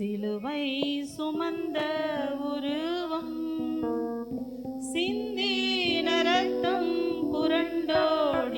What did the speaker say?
சிலுவை சுமந்த உருவம் சிந்தி நரத்தம் புரண்டோள்